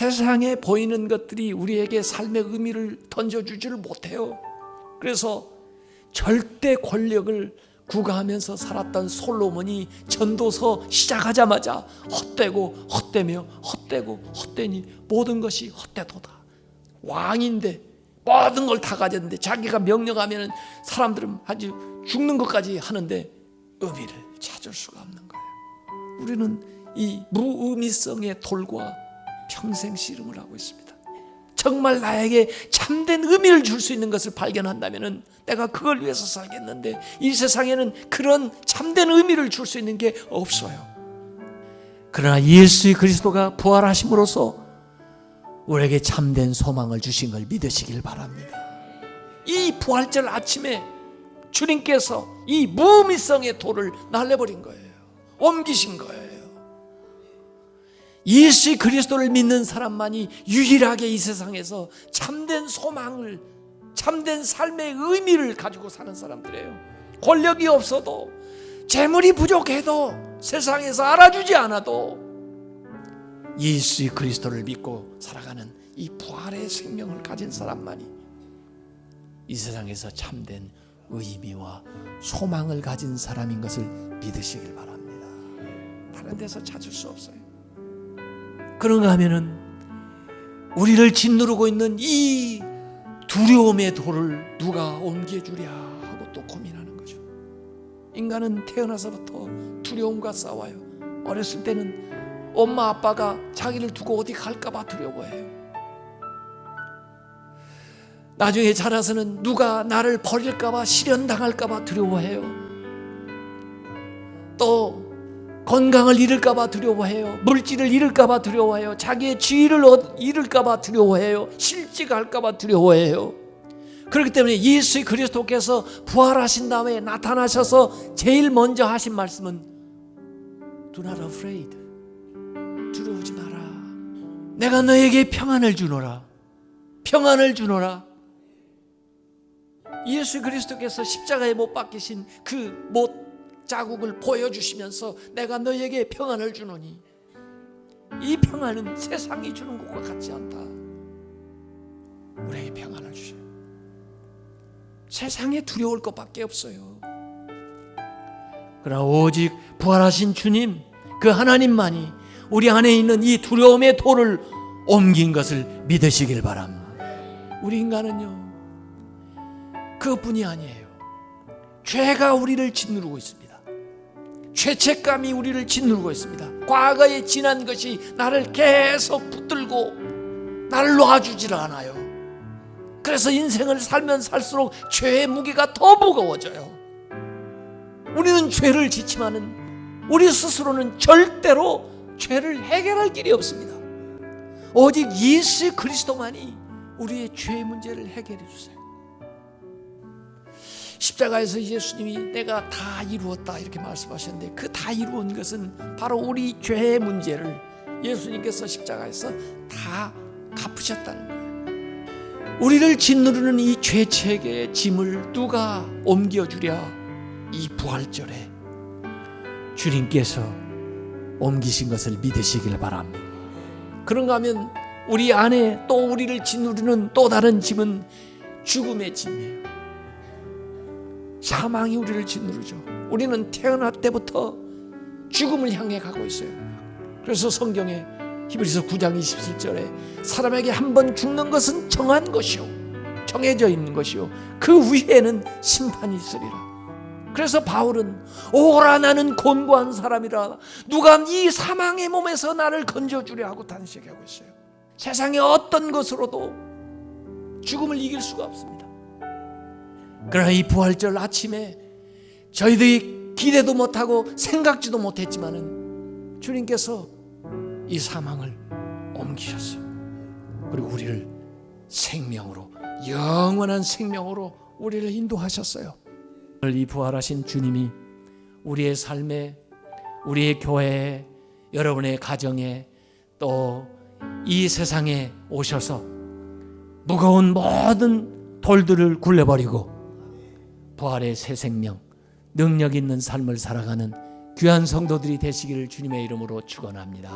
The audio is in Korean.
세상에 보이는 것들이 우리에게 삶의 의미를 던져주지를 못해요. 그래서 절대 권력을 구가하면서 살았던 솔로몬이 전도서 시작하자마자 헛되고 헛되며 헛되고 헛되니 모든 것이 헛되도다. 왕인데 모든 걸 다 가졌는데 자기가 명령하면 사람들은 아주 죽는 것까지 하는데 의미를 찾을 수가 없는 거예요. 우리는 이 무의미성의 돌과 평생 씨름을 하고 있습니다. 정말 나에게 참된 의미를 줄 수 있는 것을 발견한다면 내가 그걸 위해서 살겠는데 이 세상에는 그런 참된 의미를 줄 수 있는 게 없어요. 그러나 예수 그리스도가 부활하심으로써 우리에게 참된 소망을 주신 걸 믿으시길 바랍니다. 이 부활절 아침에 주님께서 이 무의미성의 돌을 날려버린 거예요. 옮기신 거예요. 예수 그리스도를 믿는 사람만이 유일하게 이 세상에서 참된 소망을 참된 삶의 의미를 가지고 사는 사람들이에요. 권력이 없어도 재물이 부족해도 세상에서 알아주지 않아도 예수 그리스도를 믿고 살아가는 이 부활의 생명을 가진 사람만이 이 세상에서 참된 의미와 소망을 가진 사람인 것을 믿으시길 바랍니다. 다른 데서 찾을 수 없어요. 그런가 하면은 우리를 짓누르고 있는 이 두려움의 돌을 누가 옮겨주랴 하고 또 고민하는 거죠. 인간은 태어나서부터 두려움과 싸워요. 어렸을 때는 엄마 아빠가 자기를 두고 어디 갈까봐 두려워해요. 나중에 자라서는 누가 나를 버릴까봐 실현당할까봐 두려워해요. 또 건강을 잃을까봐 두려워해요. 물질을 잃을까봐 두려워해요. 자기의 지위를 얻- 잃을까봐 두려워해요. 실직할까봐 두려워해요. 그렇기 때문에 예수 그리스도께서 부활하신 다음에 나타나셔서 제일 먼저 하신 말씀은 Do not afraid. 두려우지 마라. 내가 너에게 평안을 주노라. 평안을 주노라. 예수 그리스도께서 십자가에 못 박히신 그못 자국을 보여주시면서 내가 너에게 평안을 주노니 이 평안은 세상이 주는 것과 같지 않다. 우리에게 평안을 주셔요. 세상에 두려울 것밖에 없어요. 그러나 오직 부활하신 주님, 그 하나님만이 우리 안에 있는 이 두려움의 돌을 옮긴 것을 믿으시길 바랍니다. 우리 인간은요, 그것뿐이 아니에요. 죄가 우리를 짓누르고 있습니다. 죄책감이 우리를 짓누르고 있습니다. 과거에 지난 것이 나를 계속 붙들고 나를 놔주질 않아요. 그래서 인생을 살면 살수록 죄의 무게가 더 무거워져요. 우리는 죄를 짓지만은 우리 스스로는 절대로 죄를 해결할 길이 없습니다. 오직 예수 그리스도만이 우리의 죄 문제를 해결해 주세요. 십자가에서 예수님이 내가 다 이루었다 이렇게 말씀하셨는데 그 다 이루은 것은 바로 우리 죄의 문제를 예수님께서 십자가에서 다 갚으셨다는 거예요. 우리를 짓누르는 이 죄책의 짐을 누가 옮겨주랴 이 부활절에 주님께서 옮기신 것을 믿으시길 바랍니다. 그런가 하면 우리 안에 또 우리를 짓누르는 또 다른 짐은 죽음의 짐이에요. 사망이 우리를 짓누르죠. 우리는 태어날 때부터 죽음을 향해 가고 있어요. 그래서 성경에 히브리서 9장 27절에 사람에게 한 번 죽는 것은 정한 것이요. 정해져 있는 것이요. 그 위에는 심판이 있으리라. 그래서 바울은 오라 나는 곤고한 사람이라 누가 이 사망의 몸에서 나를 건져주려 하고 단식하고 있어요. 세상의 어떤 것으로도 죽음을 이길 수가 없습니다. 그러나 이 부활절 아침에 저희들이 기대도 못하고 생각지도 못했지만은 주님께서 이 사망을 옮기셨어요. 그리고 우리를 생명으로 영원한 생명으로 우리를 인도하셨어요. 이 부활하신 주님이 우리의 삶에 우리의 교회에 여러분의 가정에 또 이 세상에 오셔서 무거운 모든 돌들을 굴려버리고 부활의 새 생명, 능력 있는 삶을 살아가는 귀한 성도들이 되시기를 주님의 이름으로 축원합니다.